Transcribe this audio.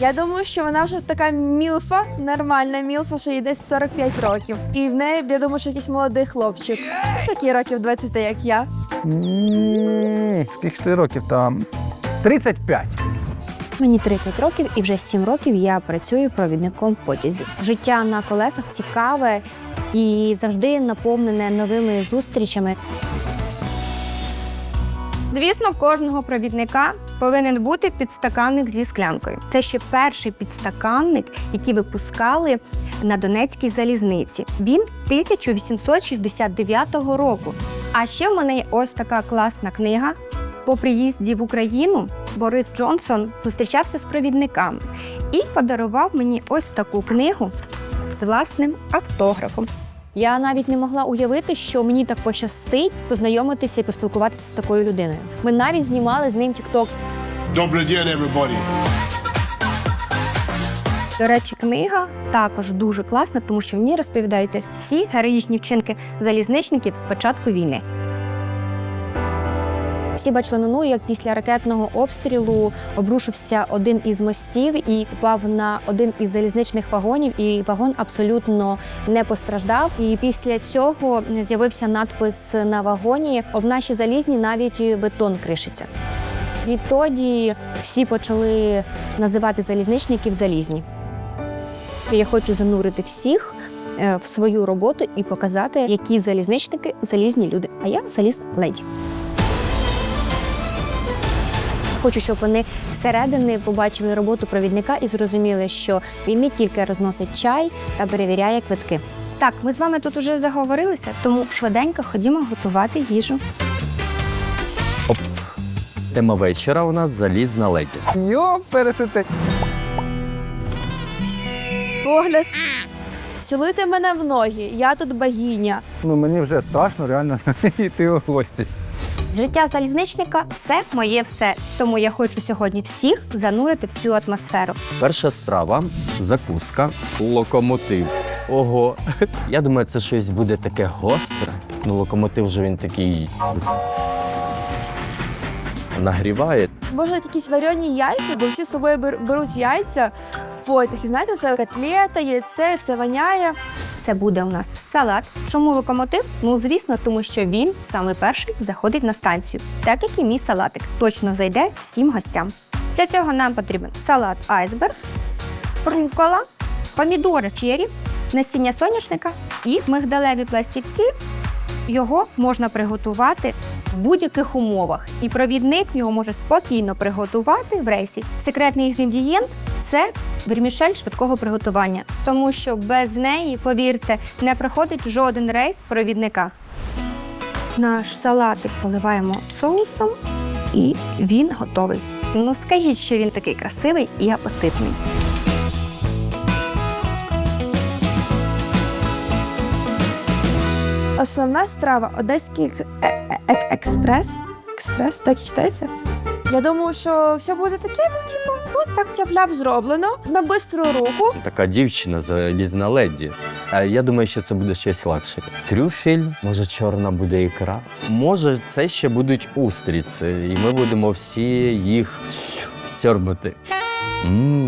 Я думаю, що вона вже така мілфа, нормальна мілфа, що їй десь 45 років. І в неї, я думаю, що якийсь молодий хлопчик. Такі років 20, як я. Скільки ж ти років там? 35. Мені 30 років, і вже 7 років я працюю провідником потязів. Життя на колесах цікаве і завжди наповнене новими зустрічами. Звісно, в кожного провідника повинен бути підстаканник зі склянкою. Це ще перший підстаканник, який випускали на Донецькій залізниці. Він 1869 року. А ще в мене є ось така класна книга. По приїзді в Україну Борис Джонсон зустрічався з провідниками і подарував мені ось таку книгу з власним автографом. Я навіть не могла уявити, що мені так пощастить познайомитися і поспілкуватися з такою людиною. Ми навіть знімали з ним тікток. Добрий день, everybody. До речі, книга також дуже класна, тому що в ній розповідаються всі героїчні вчинки залізничників з початку війни. Всі бачили новину, як після ракетного обстрілу обрушився один із мостів і упав на один із залізничних вагонів, і вагон абсолютно не постраждав. І після цього з'явився надпис на вагоні: в нашій залізні навіть бетон кришиться. Відтоді всі почали називати залізничників залізні. Я хочу занурити всіх е, в свою роботу і показати, які залізничники залізні люди. А я заліз леді. Хочу, щоб вони зсередини побачили роботу провідника і зрозуміли, що він не тільки розносить чай та перевіряє квитки. Так, ми з вами тут уже заговорилися, тому швиденько ходімо готувати їжу. Тема вечора у нас залізна леді. Йо, пересете. Погляд. Цілуйте мене в ноги, я тут богиня. Ну мені вже страшно реально йти у гості. Життя залізничника це моє все. Тому я хочу сьогодні всіх занурити в цю атмосферу. Перша страва закуска, локомотив. Ого, я думаю, це щось буде таке гостре. Ну, локомотив же він такий нагріває. Може, якісь варені яйця, бо всі з собою бер- беруть яйця в потяг. І знаєте, все котлета, яйце, все воняє. Це буде у нас салат. Чому локомотив? Ну звісно, тому що він саме перший заходить на станцію, так як і мій салатик. Точно зайде всім гостям. Для цього нам потрібен салат айсберг, рукола, помідори чері, насіння соняшника і мигдалеві пластівці. Його можна приготувати в будь-яких умовах, і провідник його може спокійно приготувати в рейсі. Секретний інгредієнт це вермішель швидкого приготування, тому що без неї, повірте, не проходить жоден рейс провідника. Наш салатик поливаємо соусом, і він готовий. Ну скажіть, що він такий красивий і апетитний. Основна страва Одеський е- е- експрес. Експрес, так читається. Я думаю, що все буде таке, ну, типу, от тяп-ляп зроблено на бистру руку. Така дівчина залізна леді. А я думаю, що це буде щось легше. Трюфель, може, чорна буде ікра. Може, це ще будуть устриці, і ми будемо всі їх сьорбати. Мм.